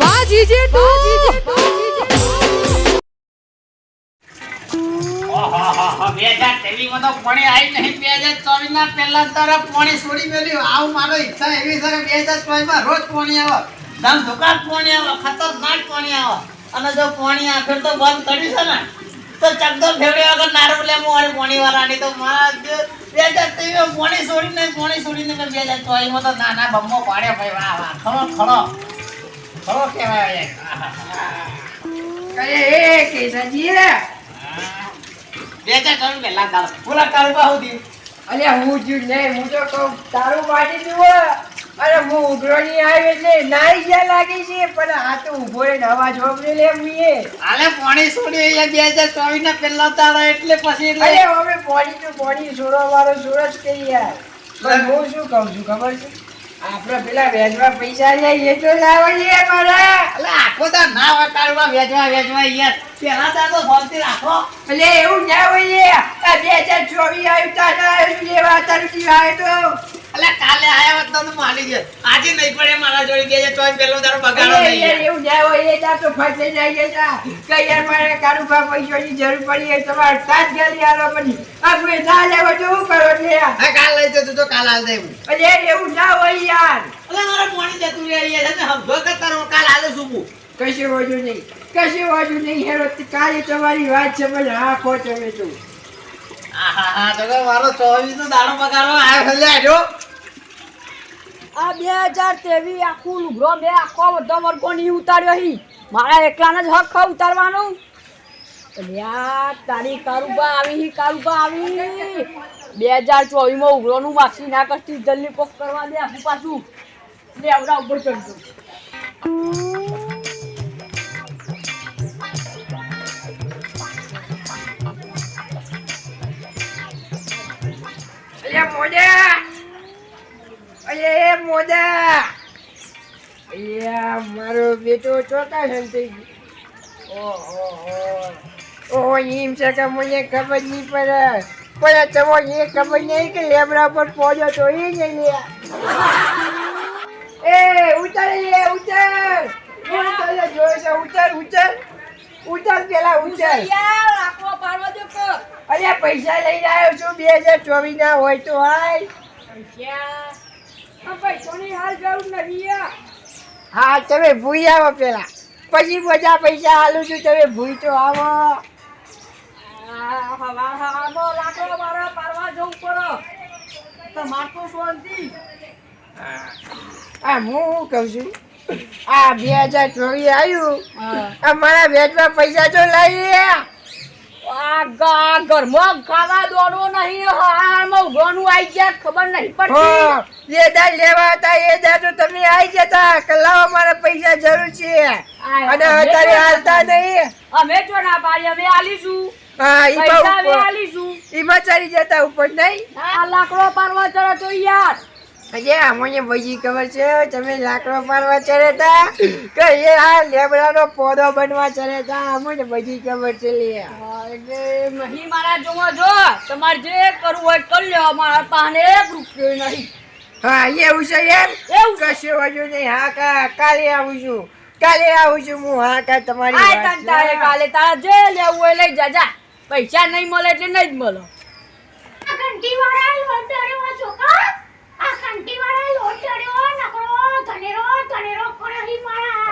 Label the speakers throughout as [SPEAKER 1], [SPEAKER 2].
[SPEAKER 1] વાહ જીજે તું
[SPEAKER 2] ઓહોહોહો, બે હજાર ત્રેવીસમાં તો પોણી આવી નહીં. બે હજાર ચોવીસના પહેલા જ પોણી છોડી મેલ્યું. આવું મારો ઈચ્છા એવી છે કે બે હજાર ચોવીસમાં રોજ પોણી આવે. ધમધોકાર પોણી આવે, ખતરનાક પોણી આવે. અને જો પોણી આ તો બંધ કર્યું છે ને, તો ચકદો ફેવડ્યા વગર નારું લેવું વાળી પોણી વાળાની તો મારા બે હજાર ત્રેવીસમાં પોણી છોડીને પોણી છોડીને મેં બે હજાર તો નાના બમ્બો પાડ્યો ભાઈ. વાહ વાહ. ખરો ખરો. ખરો કહેવાય
[SPEAKER 3] એ કેસાજી
[SPEAKER 2] બે હજાર ચોવીસ પહેલા દાડો. પૂરા સુધી.
[SPEAKER 3] અલ્યા હું જ નહીં હું તો કહું તારું પાડી દઉં અરે હું ઉઘરોની આવી એટલે નાઈ જ્યાં લાગી છે પણ આ તો ઊભો રહીને નવા હોભરે લે મીએ
[SPEAKER 2] આલે પોણી સોડી હજાર ચોવીસ ના પહેલા તારા એટલે પછી એટલે
[SPEAKER 3] અરે હવે પોણી તો પોણી છોડો વાળો જ કહી યાર. પણ હું શું કહું છું ખબર છે? આપણે પેલા વેચવા પૈસા લે એ તો લાવડીએ મારા.
[SPEAKER 2] એટલે આખો તો ના કાળુબા વેચવા વેચવા યાર. તા તો શાંતિ રાખો.
[SPEAKER 3] એટલે એવું ના હોય આ બે હજાર ચોવીસ આવ્યું તારે લેવા તારું જીવ તો.
[SPEAKER 2] કાલે આયા હોત તો માની ગયો. આજે નહીં પડે મારા જોડે બે હજાર ચોવીસ પહેલો દાડો બગાડો નહીં.
[SPEAKER 3] યાર
[SPEAKER 2] યાર.
[SPEAKER 3] એવું ના હોય એ ત્યાં તો ફસાઈ જાય છે કે યાર મારે કારુબા પૈસાની જરૂર પડી તમારે સાત ગાલી આલો પડી આપણે ના લેવો તો શું કરો લે
[SPEAKER 2] હા કાલ લઈ જતું તો કાલ હાલ દે
[SPEAKER 3] અરે એવું ના હોય યાર.
[SPEAKER 2] એટલે મારે પોણી જતું રહે યાર તમે સમજો કે તારો કાલ હાલે શું
[SPEAKER 3] કશું વાંધો નહીં કશું વાંધો નહીં હેરો કાલે તમારી વાત છે પણ હા ખો તમે તું
[SPEAKER 2] મારો ચોવીસ નો દાડો પગારો આવ્યો.
[SPEAKER 1] આ બે હજાર ત્રેવીસ આખું લુગડો મેં આખો બધો વર્ગો નહીં ઉતાર્યો હી? મારા એકલાને જ હક ઉતારવાનો. અલ્યા તારી કારુબા આવી હી કારુબા આવી બે હજાર ચોવીસમાં ઉઘરોનું માક્ષી ના કરતી, જલ્દી પોક કરવા દે આખું પાછું. લે, આવડા ઉપર ચડજો
[SPEAKER 3] મોજા! અરે મોજા. યા મારો બેટો થઈ ગયો. ઓહો ઓહો એમ છે કે મને ખબર નહીં પડે. પણ તમો એ ખબર નહીં કે લેબડા પર પહોંચ્યો તો એ જ એ ઉતર લે ઉતર. ઉતર જોઈ છે ઉતર ઉતર. ઉતર પેલા ઉતર. અરે પૈસા લઈને આવ્યો છું બે હજાર ચોવીસ ના હોય તો હાય
[SPEAKER 1] પૈસા.
[SPEAKER 3] હા તમે ભૂઈ આવો પેલા. પછી બધા પૈસા હાલું છું તમે ભૂઈ તો આવો. હું શું કહું છું? આ બે હજાર ચોવીસ આવ્યું. મારા વેચવા પૈસા તો લઈ
[SPEAKER 1] આ ઘરમાં ખાવા નહીં આવી ગયા ખબર નહીં પડતી.
[SPEAKER 3] એ દાળ લેવા હતા એ દાળ તો તમે આવી જતા કે લાવો મારા પૈસા જરૂર છે. અને અત્યારે હાલતા નહીં.
[SPEAKER 1] અમે જો ના પાડી અમે આલીશું.
[SPEAKER 3] હા ઈ
[SPEAKER 1] પૈસા અમે આલીશું.
[SPEAKER 3] ઈમાં ચાલી જતા ઉપર નહીં?
[SPEAKER 1] આ લાકડો પારવા ચડો તો યાર.
[SPEAKER 3] અજે અમને બધી ખબર છે તમે લાકડો પાડવા ચડે તા? કે એ આ લેબડાનો પોદો બનવા ચડે તા? અમને બધી ખબર છે લે.
[SPEAKER 1] એટલે નહીં મારા જોવા જો તમારે જે કરવું હોય કરી લો મારા પાસે એક રૂપિયો નહીં.
[SPEAKER 3] હા એવું છે યાર
[SPEAKER 1] એવું.
[SPEAKER 3] કશું હજુ નહીં. હા કા કાલે આવું છું. કાલે આવું છું હું. હા કા તમારી
[SPEAKER 1] આ તન તારે કાલે તારે જે લેવું હોય લઈ જાજા પૈસા નહીં મળે એટલે નહીં જ મળે.
[SPEAKER 4] છોકરા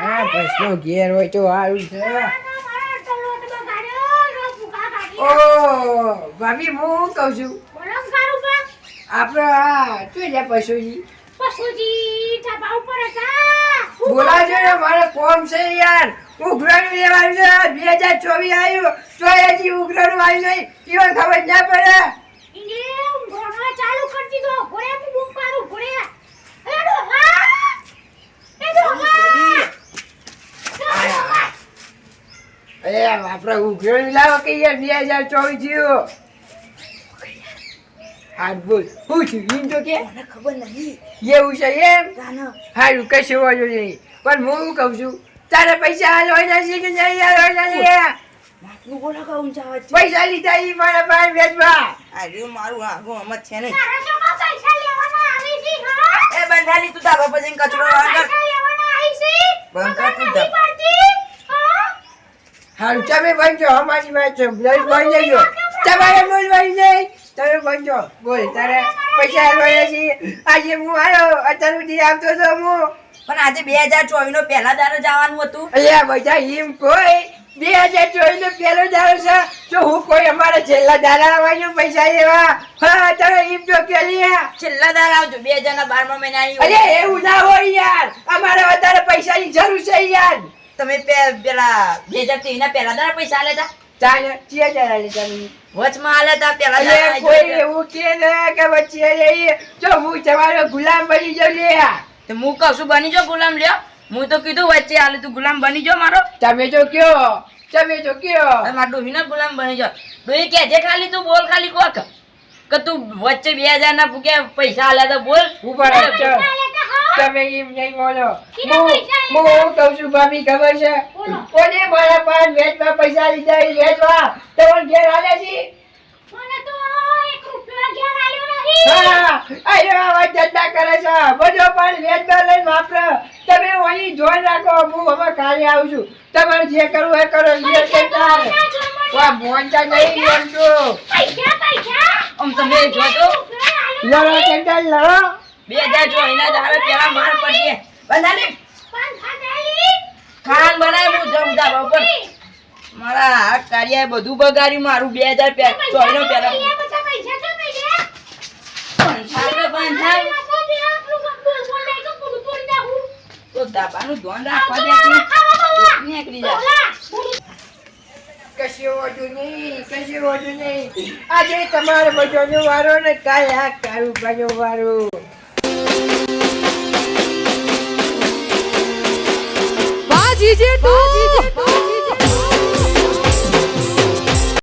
[SPEAKER 4] આ
[SPEAKER 3] બસનો ઘેર હોય તો સારું છે. ઓ ભાભી હું કહું છું? આપણે શું છે પશુજી?
[SPEAKER 4] પશુજી ધાબા ઉપર હતા.
[SPEAKER 3] બોલાવજો ને મારે કોમ છે યાર. ઉઘરાણું લેવાનું છે. બે હજાર ચોવીસ આવ્યું. તો હજી ઉઘરાણું આવ્યું નહીં. ઈવન ખબર ના પડે.
[SPEAKER 4] ચાલુ કરતી ઘોડે હું બૂમ પાડું ઘોડે એ ડોહા એ ડોહા એ ડોહા
[SPEAKER 3] આપણે ઉઘરાણું લાવો કે યાર બે હજાર ચોવીસ થયું હાથ બોલ. હું છું તો કે?
[SPEAKER 1] મને ખબર નહીં.
[SPEAKER 3] એવું છે એમ? હારું કશું વાંધો નહીં. પણ હું શું કહું છું? તારે પૈસા હાલ હોય જશે કે નહીં હાલ હોય
[SPEAKER 1] અવાજ
[SPEAKER 3] પૈસા લીધા ઈ મારા પાસે વેચવા.
[SPEAKER 5] અરે મારું આગું અમત છે નહીં.
[SPEAKER 4] તારા શું પૈસા લેવાના આવી છે તારી હા?
[SPEAKER 5] એ બંધાલી તું તારા પછી કચરો બંધ કર તું
[SPEAKER 3] હારું તમે બનજો અમારી વાત બની જજો તમારે બોલ બની જાય તમે બનજો બોલ તારે પૈસા છે. આજે હું આવ્યો અત્યાર સુધી આવતો હતો હું.
[SPEAKER 5] પણ આજે બે હજાર ચોવીસ નો પહેલા દારો જવાનું હતું.
[SPEAKER 3] અલ્યા બધા એમ કોઈ. બે હજાર ચોવીસ નો પહેલો દારો છે. તો હું કોઈ અમારા છેલ્લા દાડા આવવાનો પૈસા લેવા? હા તમે એમ તો કે
[SPEAKER 5] છેલ્લા દાડે આવજો બે હજાર ના બારમા મહિના
[SPEAKER 3] અરે એવું ના હોય યાર. અમારે વધારે પૈસાની જરૂર છે યાર.
[SPEAKER 5] તમે પેલા બે હજાર ત્રેવીસ ના પેલા દાડે પૈસા લેતા
[SPEAKER 3] ચાલે ચિયા જરા લે તમે
[SPEAKER 5] વચમાં આલ્યા હતા પહેલા
[SPEAKER 3] કોઈ એવું કે ને કે વચ્ચે રહી. જો હું તમારો ગુલામ બની લ્યા.
[SPEAKER 5] તો હું કહું છું બની જો ગુલામ લ્યો. હું તો કીધું વચ્ચે આલે તું ગુલામ બની જો મારો.
[SPEAKER 3] તમે કયો તમે કયો.
[SPEAKER 5] મારા ડોહીનો ગુલામ બની જો ડોહી કે ખાલી તું બોલ ખાલી કોક. કે તું વચ્ચે બે હજાર ના ભૂકે પૈસા આલ્યા તો બોલ.
[SPEAKER 4] ઊભા
[SPEAKER 3] તમે એમ નહીં બોલો. હું હું કહું છું ભાભી ખબર છે? કોને મારા પાંચ વેચવા પૈસા લીધા એ વેચવા? તમારે ઘેર હાલે છે? તમારે જે કરવું એ કરો લડો.
[SPEAKER 5] બે હજાર તો ધાબાનું ધ્યાન રાખવા દે નીકળી
[SPEAKER 3] નહીં, કશું નહીં. આજે તમારો બધાનો વારો ને કાલે આ કારું બાજો વારો.
[SPEAKER 1] 姐姐读姐姐读